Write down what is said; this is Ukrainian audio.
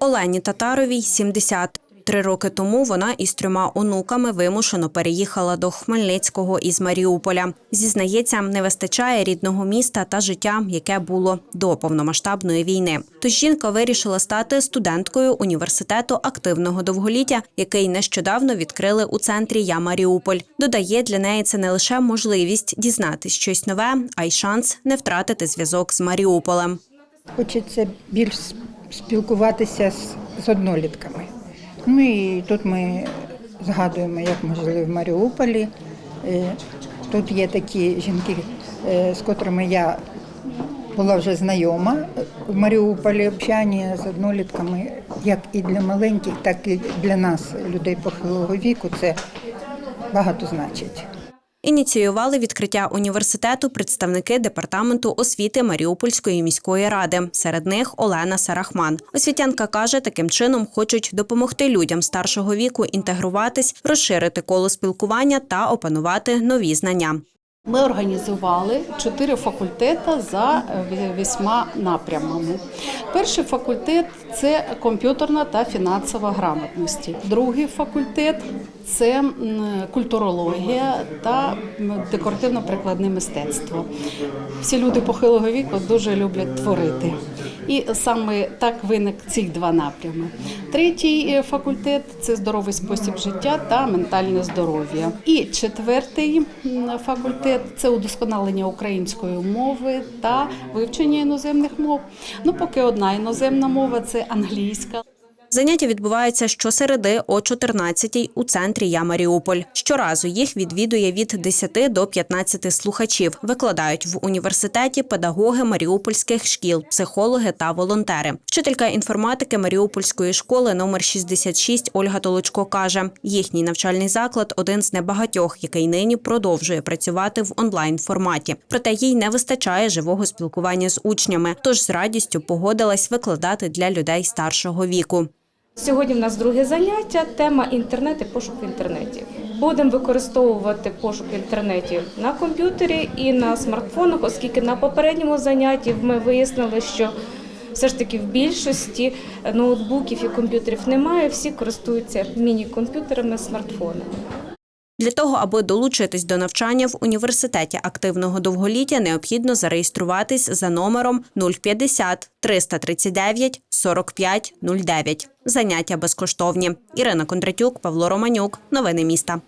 Олені Татаровій 70. Три роки тому вона із трьома онуками вимушено переїхала до Хмельницького із Маріуполя. Зізнається, не вистачає рідного міста та життя, яке було до повномасштабної війни. Тож жінка вирішила стати студенткою університету активного довголіття, який нещодавно відкрили у центрі Я Маріуполь. Додає, для неї це не лише можливість дізнатись щось нове, а й шанс не втратити зв'язок з Маріуполем. Хочеться більш спілкуватися з, з однолітками. Ну і тут ми згадуємо, як ми жили в Маріуполі. Е, Тут є такі жінки, е, з котрими я була вже знайома в Маріуполі. Общання з однолітками, як і для маленьких, так і для нас, людей похилого віку, це багато значить. Ініціювали відкриття університету представники департаменту освіти Маріупольської міської ради. Серед них Олена Сарахман. Освітянка каже, таким чином хочуть допомогти людям старшого віку інтегруватись, розширити коло спілкування та опанувати нові знання. Ми організували чотири факультети за е, вісьма напрямами. Перший факультет це комп'ютерна та фінансова грамотності. Другий факультет це культурологія та декоративно-прикладне мистецтво. Всі люди похилого віку дуже люблять творити. І саме так виник ці два напрями. Третій е, факультет це здоровий спосіб життя та ментальне здоров'я. І четвертий факультет це удосконалення української мови та вивчення іноземних мов. Ну, поки одна іноземна мова це англійська. Заняття відбуваються щосереди о 14-й у центрі Я Маріуполь. Щоразу їх відвідує від 10 до 15 слухачів. Викладають в університеті педагоги маріупольських шкіл, психологи та волонтери. Вчителька інформатики Маріупольської школи номер 66 Ольга Толочко каже, їхній навчальний заклад один з небагатьох, який нині продовжує працювати в онлайн форматі. Проте їй не вистачає живого спілкування з учнями, тож з радістю погодилась викладати для людей старшого віку. Сьогодні в нас друге заняття. Тема інтернет і пошук в інтернеті. Будемо використовувати пошук в інтернеті на комп'ютері і на смартфонах, оскільки на попередньому занятті ми вияснили, що все ж таки в більшості ноутбуків і комп'ютерів немає. Всі користуються міні-комп'ютерами, смартфонами. Для того, аби долучитись до навчання в університеті активного довголіття, необхідно зареєструватись за номером 050 339 45 09. Заняття безкоштовні. Ірина Кондратюк, Павло Романюк. Новини міста.